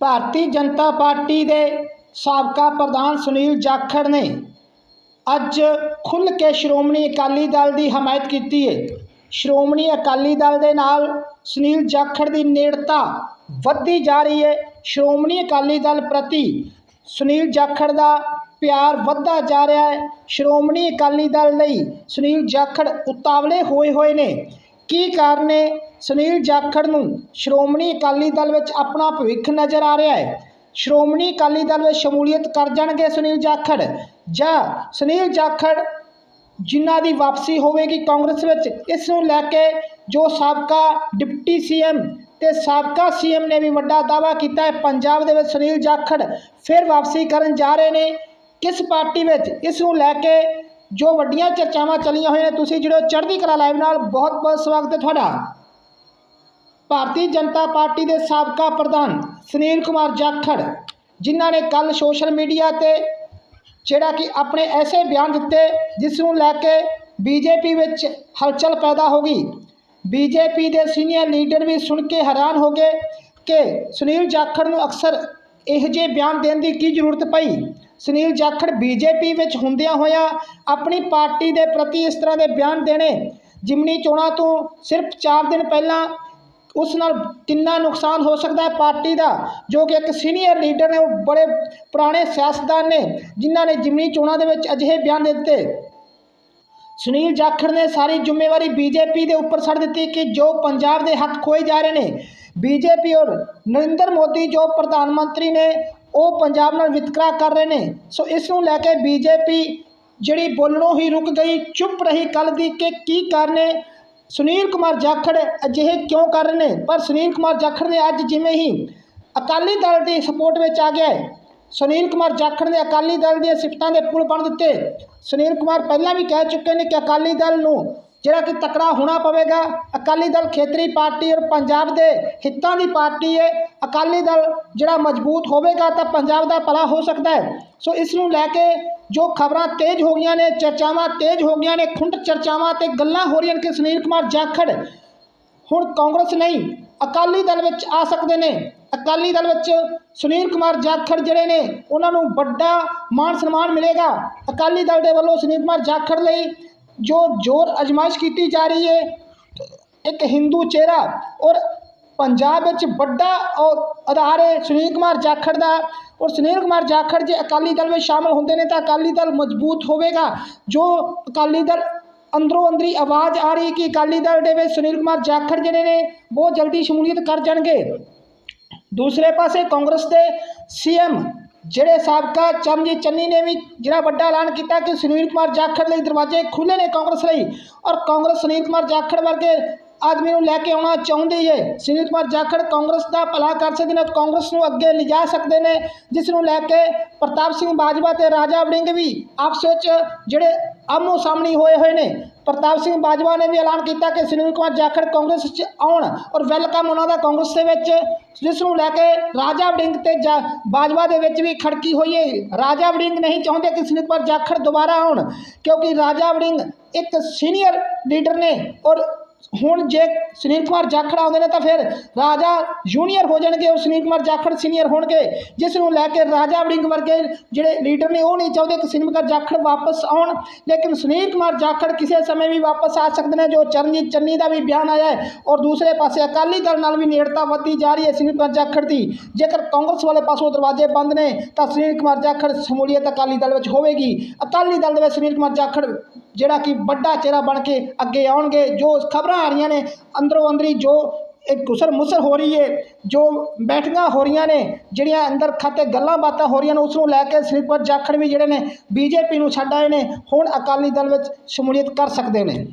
Bharatiya Janata party ਦੇ ਸਾਬਕਾ ਪ੍ਰਧਾਨ ਸੁਨੀਲ ਜਾਖੜ ਨੇ ਅੱਜ ਖੁੱਲ੍ਹ ਕੇ ਸ਼੍ਰੋਮਣੀ ਅਕਾਲੀ ਦਲ ਦੀ ਹਮਾਇਤ ਕੀਤੀ ਹੈ ਸ਼੍ਰੋਮਣੀ ਅਕਾਲੀ ਦਲ ਦੇ ਨਾਲ ਸੁਨੀਲ ਜਾਖੜ ਦੀ ਨੇੜਤਾ ਵੱਧਦੀ ਜਾ ਰਹੀ ਹੈ ਸ਼੍ਰੋਮਣੀ ਅਕਾਲੀ ਦਲ ਪ੍ਰਤੀ ਸੁਨੀਲ ਜਾਖੜ ਦਾ ਪਿਆਰ ਵੱਧਦਾ ਜਾ ਰਿਹਾ ਹੈ ਸ਼੍ਰੋਮਣੀ ਅਕਾਲੀ ਦਲ ਲਈ ਸੁਨੀਲ ਜਾਖੜ ਉਤਾਵਲੇ ਹੋਏ ਹੋਏ ਨੇ। ਕੀ ਕਾਰਨ ਹੈ ਸੁਨੀਲ ਜਾਖੜ ਨੂੰ ਸ਼੍ਰੋਮਣੀ ਅਕਾਲੀ ਦਲ ਵਿੱਚ ਆਪਣਾ ਭਵਿੱਖ ਨਜ਼ਰ ਆ ਰਿਹਾ ਹੈ। ਸ਼੍ਰੋਮਣੀ ਅਕਾਲੀ ਦਲ ਵਿੱਚ ਸ਼ਮੂਲੀਅਤ ਕਰ ਜਾਣਗੇ ਸੁਨੀਲ ਜਾਖੜ। ਜਾਂ ਸੁਨੀਲ ਜਾਖੜ ਜਿਨ੍ਹਾਂ ਦੀ ਵਾਪਸੀ ਹੋਵੇਗੀ ਕਾਂਗਰਸ ਵਿੱਚ, ਇਸ ਨੂੰ ਲੈ ਕੇ ਜੋ ਸਾਬਕਾ ਡਿਪਟੀ ਸੀਐਮ ਤੇ ਸਾਬਕਾ ਸੀਐਮ ਨੇ ਵੀ ਵੱਡਾ ਦਾਅਵਾ ਕੀਤਾ ਹੈ, ਪੰਜਾਬ ਦੇ ਵਿੱਚ ਸੁਨੀਲ ਜਾਖੜ ਫਿਰ ਵਾਪਸੀ ਕਰਨ ਜਾ ਰਹੇ ਨੇ। ਕਿਸ ਪਾਰਟੀ ਵਿੱਚ, ਇਸ ਨੂੰ ਲੈ ਕੇ ਜੋ ਵੱਡੀਆਂ ਚਰਚਾਵਾਂ ਚੱਲੀਆਂ ਹੋਈਆਂ ਨੇ, ਤੁਸੀਂ ਜਿਹੜੇ ਚੜ੍ਹਦੀ ਕਲਾ ਲਾਈਵ ਨਾਲ। ਬਹੁਤ ਬਹੁਤ ਸਵਾਗਤ ਹੈ ਤੁਹਾਡਾ। ਭਾਰਤੀ ਜਨਤਾ ਪਾਰਟੀ ਦੇ ਸਾਬਕਾ ਪ੍ਰਧਾਨ ਸੁਨੀਲ ਕੁਮਾਰ ਜਾਖੜ, ਜਿਨ੍ਹਾਂ ਨੇ ਕੱਲ ਸੋਸ਼ਲ ਮੀਡੀਆ ਤੇ ਜਿਹੜਾ ਕਿ ਆਪਣੇ ਐਸੇ ਬਿਆਨ ਦਿੱਤੇ ਜਿਸ ਨੂੰ ਲੈ ਕੇ ਬੀਜੇਪੀ ਵਿੱਚ ਹਲਚਲ ਪੈਦਾ ਹੋ ਗਈ। ਬੀਜੇਪੀ ਦੇ ਸੀਨੀਅਰ ਲੀਡਰ ਵੀ ਸੁਣ ਕੇ ਹੈਰਾਨ ਹੋ ਗਏ ਕਿ ਸੁਨੀਲ ਜਾਖੜ ਨੂੰ ਅਕਸਰ ਇਹੋ ਜਿਹੇ ਬਿਆਨ ਦੇਣ ਦੀ ਕੀ ਜ਼ਰੂਰਤ ਪਈ। ਸੁਨੀਲ ਜਾਖੜ ਬੀਜੇਪੀ ਵਿੱਚ ਹੁੰਦਿਆਂ ਹੋਇਆਂ ਆਪਣੀ ਪਾਰਟੀ ਦੇ ਪ੍ਰਤੀ ਇਸ ਤਰ੍ਹਾਂ ਦੇ ਬਿਆਨ ਦੇਣੇ ਜਿਮਨੀ ਚੋਣਾਂ ਤੋਂ ਸਿਰਫ 4 ਦਿਨ ਪਹਿਲਾਂ ਉਸ ਨਾਲ ਕਿੰਨਾ ਨੁਕਸਾਨ ਹੋ ਸਕਦਾ ਹੈ ਪਾਰਟੀ ਦਾ, ਜੋ ਕਿ ਇੱਕ ਸੀਨੀਅਰ ਲੀਡਰ ਨੇ, ਉਹ ਬੜੇ ਪੁਰਾਣੇ ਸਿਆਸਤਦਾਨ ਨੇ, ਜਿਨ੍ਹਾਂ ਨੇ ਜਿਮਨੀ ਚੋਣਾਂ ਦੇ ਵਿੱਚ ਅਜਿਹੇ ਬਿਆਨ ਦੇ ਦਿੱਤੇ। ਸੁਨੀਲ ਜਾਖੜ ਨੇ ਸਾਰੀ ਜ਼ਿੰਮੇਵਾਰੀ ਬੀਜੇਪੀ ਦੇ ਉੱਪਰ ਛੱਡ ਦਿੱਤੀ ਕਿ ਜੋ ਪੰਜਾਬ ਦੇ ਹੱਕ ਖੋਏ ਜਾ ਰਹੇ ਨੇ ਬੀਜੇਪੀ ਔਰ ਨਰਿੰਦਰ ਮੋਦੀ ਜੋ ਪ੍ਰਧਾਨ ਮੰਤਰੀ ਨੇ, ਉਹ ਪੰਜਾਬ ਨਾਲ ਵਿਤਕਰਾ ਕਰ ਰਹੇ ਨੇ। ਸੋ ਇਸ ਨੂੰ ਲੈ ਕੇ ਬੀਜੇਪੀ ਜਿਹੜੀ ਬੋਲਣੋਂ ਹੀ ਰੁਕ ਗਈ, ਚੁੱਪ ਰਹੀ ਕੱਲ ਦੀ ਕਿ ਕੀ ਕਰਨੇ ਸੁਨੀਲ ਕੁਮਾਰ ਜਾਖੜ ਅਜਿਹੇ ਕਿਉਂ ਕਰ ਰਹੇ ਨੇ? ਪਰ ਸੁਨੀਲ ਕੁਮਾਰ ਜਾਖੜ ਨੇ ਅੱਜ ਜਿਵੇਂ ਹੀ ਅਕਾਲੀ ਦਲ ਦੀ ਸਪੋਰਟ ਵਿੱਚ ਆ ਗਿਆ ਹੈ, ਸੁਨੀਲ ਕੁਮਾਰ ਜਾਖੜ ਨੇ ਅਕਾਲੀ ਦਲ ਦੀਆਂ ਸਿਫਤਾਂ ਦੇ ਪੁਲ ਬਣ ਦਿੱਤੇ। ਸੁਨੀਲ ਕੁਮਾਰ ਪਹਿਲਾਂ ਵੀ ਕਹਿ ਚੁੱਕੇ ਨੇ ਕਿ ਅਕਾਲੀ ਦਲ ਨੂੰ ਜਿਹੜਾ ਕਿ ਤਕੜਾ ਹੋਣਾ ਪਵੇਗਾ, ਅਕਾਲੀ ਦਲ ਖੇਤਰੀ ਪਾਰਟੀ ਔਰ ਪੰਜਾਬ ਦੇ ਹਿੱਤਾਂ ਦੀ ਪਾਰਟੀ ਹੈ, ਅਕਾਲੀ ਦਲ ਜਿਹੜਾ ਮਜ਼ਬੂਤ ਹੋਵੇਗਾ ਤਾਂ ਪੰਜਾਬ ਦਾ ਭਲਾ ਹੋ ਸਕਦਾ ਹੈ। ਸੋ ਇਸ ਨੂੰ ਲੈ ਕੇ ਜੋ ਖਬਰਾਂ ਤੇਜ਼ ਹੋ ਗਈਆਂ ਨੇ, ਚਰਚਾਵਾਂ ਤੇਜ਼ ਹੋ ਗਈਆਂ ਨੇ, ਖੁੰਡ ਚਰਚਾਵਾਂ ਤੇ ਗੱਲਾਂ ਹੋ ਰਹੀਆਂ ਨੇ ਕਿ ਸੁਨੀਲ ਕੁਮਾਰ ਜਾਖੜ ਹੁਣ ਕਾਂਗਰਸ ਨਹੀਂ, ਅਕਾਲੀ ਦਲ ਵਿੱਚ ਆ ਸਕਦੇ ਨੇ। ਅਕਾਲੀ ਦਲ ਵਿੱਚ ਸੁਨੀਲ ਕੁਮਾਰ ਜਾਖੜ ਜਿਹੜੇ ਨੇ, ਉਹਨਾਂ ਨੂੰ ਵੱਡਾ ਮਾਣ ਸਨਮਾਨ ਮਿਲੇਗਾ। ਅਕਾਲੀ ਦਲ ਦੇ ਵੱਲੋਂ ਸੁਨੀਲ ਕੁਮਾਰ ਜਾਖੜ ਲਈ ਜੋ ਜ਼ੋਰ ਅਜਮਾਇਸ਼ ਕੀਤੀ ਜਾ ਰਹੀ ਹੈ, ਇੱਕ ਹਿੰਦੂ ਚਿਹਰਾ ਔਰ ਪੰਜਾਬ ਵਿੱਚ ਵੱਡਾ ਔਰ ਆਧਾਰ ਹੈ ਸੁਨੀਲ ਕੁਮਾਰ ਜਾਖੜ ਦਾ ਔਰ ਸੁਨੀਲ ਕੁਮਾਰ ਜਾਖੜ ਜੇ ਅਕਾਲੀ ਦਲ ਵਿੱਚ ਸ਼ਾਮਲ ਹੁੰਦੇ ਨੇ ਤਾਂ ਅਕਾਲੀ ਦਲ ਮਜ਼ਬੂਤ ਹੋਵੇਗਾ। ਜੋ ਅਕਾਲੀ ਦਲ ਅੰਦਰੋਂ ਅੰਦਰੀ ਆਵਾਜ਼ ਆ ਰਹੀ ਕਿ ਅਕਾਲੀ ਦਲ ਦੇ ਵਿੱਚ ਸੁਨੀਲ ਕੁਮਾਰ ਜਾਖੜ ਜਿਹੜੇ ਨੇ, ਬਹੁਤ ਜਲਦੀ ਸ਼ਮੂਲੀਅਤ ਕਰ ਜਾਣਗੇ। ਦੂਸਰੇ ਪਾਸੇ ਕਾਂਗਰਸ ਦੇ ਸੀਐਮ ਜਿਹੜੇ ਸਾਬਕਾ ਚਰਨਜੀਤ ਚੰਨੀ ਨੇ ਵੀ ਜਿਹੜਾ ਵੱਡਾ ਐਲਾਨ ਕੀਤਾ ਕਿ ਸੁਨੀਲ ਕੁਮਾਰ ਜਾਖੜ ਲਈ ਦਰਵਾਜ਼ੇ ਖੁੱਲੇ ਨੇ ਕਾਂਗਰਸ ਲਈ ਔਰ ਕਾਂਗਰਸ ਸੁਨੀਲ ਕੁਮਾਰ ਜਾਖੜ ਵਰਗੇ ਆਦਮੀ ਨੂੰ ਲੈ ਕੇ ਆਉਣਾ ਚਾਹੁੰਦੀ ਹੈ ਸੁਨੀਲ ਕੁਮਾਰ ਜਾਖੜ ਕਾਂਗਰਸ ਦਾ ਭਲਾ ਕਰ ਸਕਦੇ ਨੇ ਕਾਂਗਰਸ ਨੂੰ ਅੱਗੇ ਲਿਜਾ ਸਕਦੇ ਨੇ, ਜਿਸ ਨੂੰ ਲੈ ਕੇ ਪ੍ਰਤਾਪ ਸਿੰਘ ਬਾਜਵਾ ਤੇ ਰਾਜਾ ਵੜਿੰਗ ਵੀ ਆਪਸ ਵਿੱਚ ਜਿਹੜੇ ਆਮੋ ਸਾਹਮਣੇ ਹੋਏ ਹੋਏ ਨੇ। ਪ੍ਰਤਾਪ ਸਿੰਘ ਬਾਜਵਾ ਨੇ ਵੀ ਐਲਾਨ ਕੀਤਾ ਕਿ ਸੁਨੀਲ ਕੁਮਾਰ ਜਾਖੜ ਕਾਂਗਰਸ 'ਚ ਆਉਣ ਔਰ ਵੈਲਕਮ ਉਹਨਾਂ ਦਾ ਕਾਂਗਰਸ ਦੇ ਵਿੱਚ, ਜਿਸ ਨੂੰ ਲੈ ਕੇ ਰਾਜਾ ਵੜਿੰਗ ਤੇ ਜਾ- ਬਾਜਵਾ ਦੇ ਵਿੱਚ ਵੀ ਖੜਕੀ ਹੋਈ ਹੈ। ਰਾਜਾ ਵੜਿੰਗ ਨਹੀਂ ਚਾਹੁੰਦੇ ਕਿ ਸੁਨੀਲ ਕੁਮਾਰ ਜਾਖੜ ਦੁਬਾਰਾ ਆਉਣ, ਕਿਉਂਕਿ ਰਾਜਾ ਵੜਿੰਗ ਇੱਕ ਸੀਨੀਅਰ ਲੀਡਰ ਨੇ ਔਰ ਹੁਣ ਜੇ ਸੁਨੀਲ ਕੁਮਾਰ ਜਾਖੜ ਆਉਂਦੇ ਨੇ ਤਾਂ ਫਿਰ ਰਾਜਾ ਜੂਨੀਅਰ ਹੋ ਜਾਣਗੇ, ਉਹ ਸੁਨੀਲ ਕੁਮਾਰ ਜਾਖੜ ਸੀਨੀਅਰ ਹੋਣਗੇ, ਜਿਸ ਨੂੰ ਲੈ ਕੇ ਰਾਜਾ ਵੜਿੰਗ ਵਰਗੇ ਜਿਹੜੇ ਲੀਡਰ ਨੇ, ਉਹ ਨਹੀਂ ਚਾਹੁੰਦੇ ਕਿ ਸੁਨੀਲ ਕੁਮਾਰ ਜਾਖੜ ਵਾਪਸ ਆਉਣ, ਲੇਕਿਨ ਸੁਨੀਲ ਕੁਮਾਰ ਜਾਖੜ ਕਿਸੇ ਸਮੇਂ ਵੀ ਵਾਪਸ ਆ ਸਕਦੇ ਨੇ, ਜੋ ਚਰਨਜੀਤ ਚੰਨੀ ਦਾ ਵੀ ਬਿਆਨ ਆਇਆ ਹੈ, ਔਰ ਦੂਸਰੇ ਪਾਸੇ ਅਕਾਲੀ ਦਲ ਨਾਲ ਵੀ ਨੇੜਤਾ ਵੱਧਦੀ ਜਾ ਰਹੀ ਹੈ ਸੁਨੀਲ ਕੁਮਾਰ ਜਾਖੜ ਦੀ। ਜੇਕਰ ਕਾਂਗਰਸ ਵਾਲੇ ਪਾਸੋਂ ਦਰਵਾਜ਼ੇ ਬੰਦ ਨੇ, ਤਾਂ ਸੁਨੀਲ ਕੁਮਾਰ ਜਾਖੜ ਸ਼ਮੂਲੀਅਤ ਅਕਾਲੀ ਦਲ ਵਿੱਚ ਹੋਵੇਗੀ। ਅਕਾਲੀ ਦਲ ਦੇ ਵਿੱਚ ਸੁਨੀਲ ਕੁਮਾਰ ਜਾਖੜ ਜਿਹੜਾ ਕਿ ਵੱਡਾ ਚਿਹਰਾ ਬਣ ਕੇ ਅੱਗੇ ਆਉਣਗੇ, ਜੋ ਖਬਰਾਂ ਆ ਰਹੀਆਂ ਨੇ, ਅੰਦਰੋਂ ਅੰਦਰੀ ਜੋ ਇੱਕ ਗੁਸਰ ਮੁਸਰ ਹੋ ਰਹੀ ਹੈ ਜੋ ਬੈਠਕਾਂ ਹੋ ਰਹੀਆਂ ਨੇ, ਜਿਹੜੀਆਂ ਅੰਦਰ ਖਾਤੇ ਗੱਲਾਂ ਬਾਤਾਂ ਹੋ ਰਹੀਆਂ ਨੇ, ਉਸ ਨੂੰ ਲੈ ਕੇ ਸ੍ਰੀਪਤ ਜਾਖੜ ਵੀ ਜਿਹੜੇ ਨੇ, ਬੀਜੇਪੀ ਨੂੰ ਛੱਡ ਆਏ ਨੇ, ਹੁਣ ਅਕਾਲੀ ਦਲ ਵਿੱਚ ਸ਼ਮੂਲੀਅਤ ਕਰ ਸਕਦੇ ਨੇ।